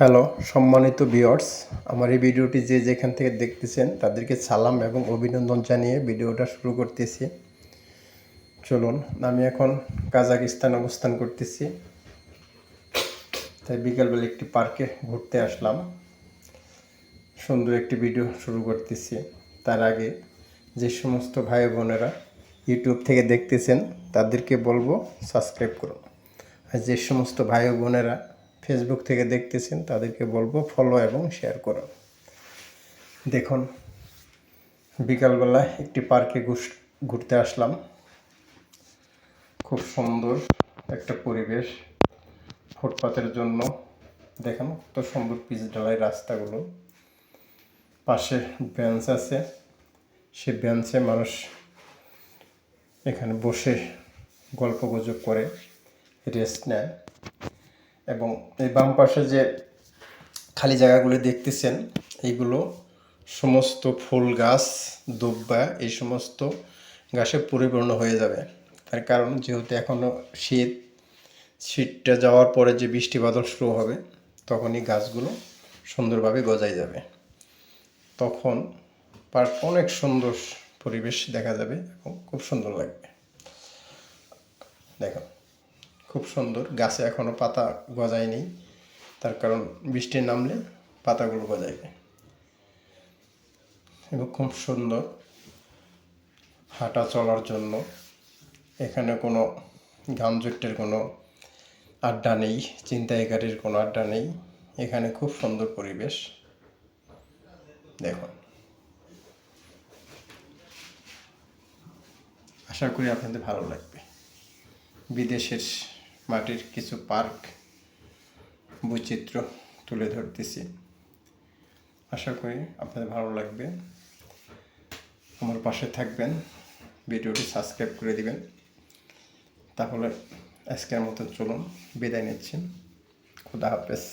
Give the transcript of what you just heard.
Hello, সম্মানিত viewers, আমার এই ভিডিওটি যে যেখান থেকে দেখতেছেন, তাদেরকে সালাম এবং অভিনন্দন জানিয়ে ভিডিওটা শুরু করতেছি। চলুন, আমি এখন কাজাকিস্তান অবস্থান করতেছি। তাই বিকালবেলা একটি পার্কে ঘুরতে আসলাম। সুন্দর একটি ভিডিও শুরু করতেছি। তার আগে যে সমস্ত ভাই বোনেরা ইউটিউব থেকে দেখতেছেন, তাদেরকে বলব সাবস্ক্রাইব করুন। আর যে সমস্ত ভাই বোনেরা ফেসবুক থেকে দেখতেছেন, তাদেরকে বলব ফলো এবং শেয়ার করুন দেখুন, বিকালবেলা একটি পার্কে ঘুরতে আসলাম। খুব সুন্দর একটা পরিবেশ ফুটপাতের জন্য। দেখেন কত সুন্দর পিচ ঢালাই রাস্তাগুলো। পাশে বেঞ্চ আছে। সে বেঞ্চে মানুষ এখানে বসে গল্প গুজব করে রেস্ট নেয়। এবং এই বাম পাশে যে খালি জায়গাগুলো দেখতেছেন এইগুলো সমস্ত ফুল গাছ, দুব্বা, এই সমস্ত গাছে পরিপূর্ণ হয়ে যাবে। তার কারণ যেহেতু এখনও শীত, শীতটা যাওয়ার পরে যে বৃষ্টি বাদল শুরু হবে, তখনই গাছগুলো সুন্দরভাবে গজায় যাবে। তখন পার্ক অনেক সুন্দর পরিবেশ দেখা যাবে এবং খুব সুন্দর লাগবে। দেখো। খুব সুন্দর। গাছে এখনও পাতা গজায়নি। তার কারণ বৃষ্টি নামলে পাতাগুলো গজাইবে। এবং খুব সুন্দর হাঁটা চলার জন্য। এখানে কোনো গামজুটের কোনো আড্ডা নেই চিন্তাইকারীর কোনো আড্ডা নেই। এখানে খুব সুন্দর পরিবেশ। দেখুন। আশা করি আপনাদের ভালো লাগবে। বিদেশের মাটির কিছু পার্ক বৈচিত্র্য তুলে ধরতেছি। আশা করি আপনাদের ভালো লাগবে। আমার পাশে থাকবেন, ভিডিওটি সাবস্ক্রাইব করে দিবেন। তাহলে আজকের মতো চলুন, বিদায় নিচ্ছি। খুদা হাফেজ।